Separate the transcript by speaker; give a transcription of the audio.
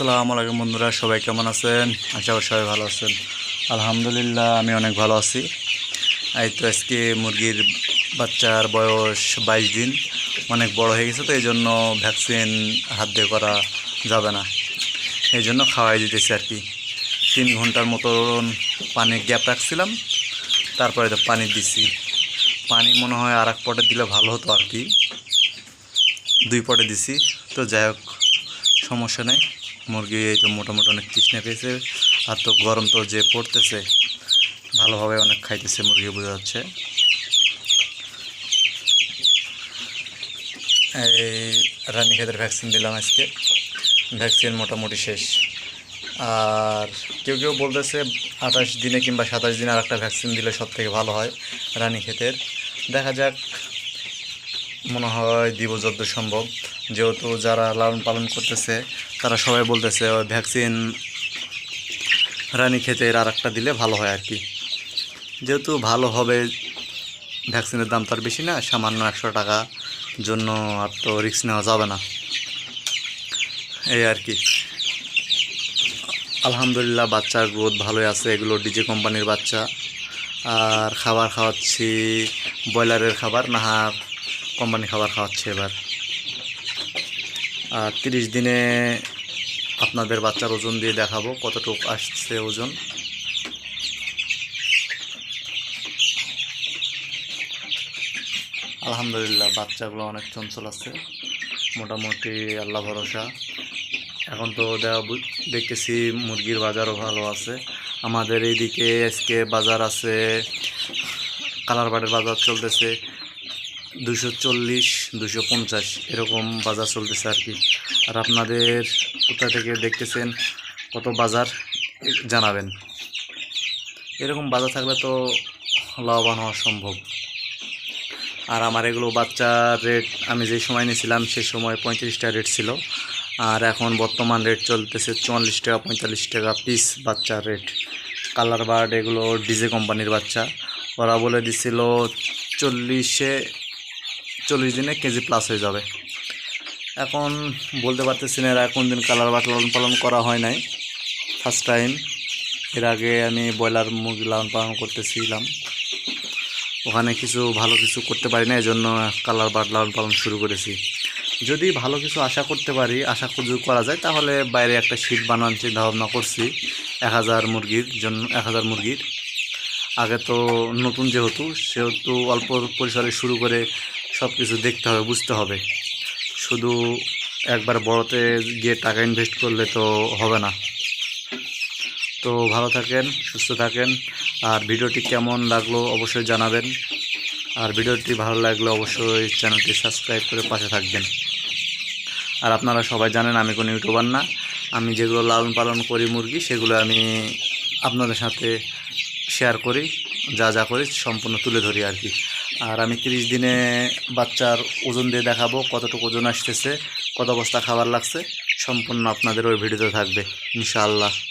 Speaker 1: আসসালামু আলাইকুম বন্ধুরা, সবাই কেমন আছেন? আশা করি সবাই ভালো আছেন। আলহামদুলিল্লাহ, আমি অনেক ভালো আছি। এই তো আজকে মুরগির বাচ্চার বয়স বাইশ দিন, অনেক বড় হয়ে গেছে তো, এই জন্য ভ্যাকসিন হাত দিয়ে করা যাবে না। এই জন্য খাওয়াই দিতেছি আর কি। তিন ঘণ্টার মতন পানি গ্যাপ রাখছিলাম, তারপরে তো পানি দিছি। পানি মনে হয় আর এক পটে দিলে ভালো হতো আর কি। দুই পটে দিছি, তো যাই হোক, সমস্যা নেই। মুরগি এই তো মোটামুটি অনেক তৃষ্ণা পেয়েছে। আর তো গরম তো যে পড়তেছে, ভালোভাবে অনেক খাইতেছে মুরগি, বোঝা যাচ্ছে। এই রানী খেতের ভ্যাকসিন দিলাম আজকে। ভ্যাকসিন মোটামুটি শেষ। আর কেউ কেউ বলতেছে আঠাশ দিনে কিংবা সাতাশ দিনে আর একটা ভ্যাকসিন দিলে সব থেকে ভালো হয় রানী ক্ষেতের দেখা যাক, মনে হয় দিব যত সম্ভব। যেহেতু যারা লালন পালন করতেছে তারা সবাই বলতেছে ভ্যাকসিন রানী খেতে আর একটা দিলে ভালো হয় আর কি। যেহেতু ভালো হবে, ভ্যাকসিনের দাম তো আর বেশি না, সামান্য একশো টাকা জন্য আর তো রিস্ক নেওয়া যাবে না। এই আর কি। আলহামদুলিল্লাহ বাচ্চার গ্রোথ ভালোই আছে, এগুলো ডিজে কোম্পানির বাচ্চা। আর খাবার খাওয়াচ্ছি, ব্রয়লারের খাবার, নাহার কোম্পানি খাবার খাওয়াচ্ছে এবার। তিরিশ দিনে আপনাদের বাচ্চার ওজন দিয়ে দেখাবো কতটুকু আসছে ওজন। আলহামদুলিল্লাহ, বাচ্চাগুলো অনেক চঞ্চল আছে। মোটামুটি আল্লাহ ভরসা। এখন তো দেখতেছি মুরগির বাজারও ভালো আছে। আমাদের এইদিকে আজকে বাজার আছে কালারবাড়ের বাজার চলতেছে। দুশো চল্লিশ দুশো পঞ্চাশ এরকম বাজার চলতেছে আর কি। আর আপনাদের কোথা থেকে দেখতেছেন, কত বাজার, জানাবেন। এরকম বাজার থাকলে তো লাভবান হওয়া সম্ভব। আর আমার এগুলো বাচ্চার রেট, আমি যে সময় নিয়েছিলাম সে সময় পঁয়ত্রিশটা রেট ছিল। আর এখন বর্তমান রেট চলতেছে চুয়াল্লিশ টাকা পঁয়তাল্লিশ টাকা পিস বাচ্চার রেট। কালার বার্ড এগুলো ডিজে কোম্পানির বাচ্চা। ওরা বলে দিছিল চল্লিশে চল্লিশ দিনে কেজি প্লাস হয়ে যাবে। এখন বলতে পারতেছি না এরা কোন দিন কালার বাট লালন পালন করা হয় নাই। ফার্স্ট টাইম এর আগে আমি ব্রয়লার মুরগি লালন পালন করতেছিলাম। ওখানে কিছু ভালো কিছু করতে পারি না এই জন্য কালার বাট লালন পালন শুরু করেছি। যদি ভালো কিছু আশা করতে পারি, আশা যদি করা যায়, তাহলে বাইরে একটা শীট বানানোর চিন্তা ভাবনা করছি। এক হাজার মুরগির জন্য, এক হাজার মুরগির। আগে তো নতুন যেহেতু, সেহেতু অল্প পরিসরে শুরু করে সব কিছু দেখতে হবে, বুঝতে হবে। শুধু একবার বড়তে গিয়ে টাকা ইনভেস্ট করলে তো হবে না। তো ভালো থাকেন, সুস্থ থাকেন, আর ভিডিওটি কেমন লাগল অবশ্যই জানাবেন। আর ভিডিওটি ভালো লাগলে অবশ্যই চ্যানেলটি সাবস্ক্রাইব করে পাশে থাকবেন। আর আপনারা সবাই জানেন আমি কোনো ইউটিউবার না। আমি যেগুলো লালন পালন করি মুরগি, সেগুলো আমি আপনাদের সাথে শেয়ার করি, যা যা করি সম্পূর্ণ তুলে ধরি আর কি। আর আমি তিরিশ দিনে বাচ্চার ওজন দিয়ে দেখাবো, কতটুকু ওজন আসতেছে, কত বস্তা খাবার লাগছে, সম্পূর্ণ আপনাদের ওই ভিডিওতে থাকবে, ইনশাআল্লাহ।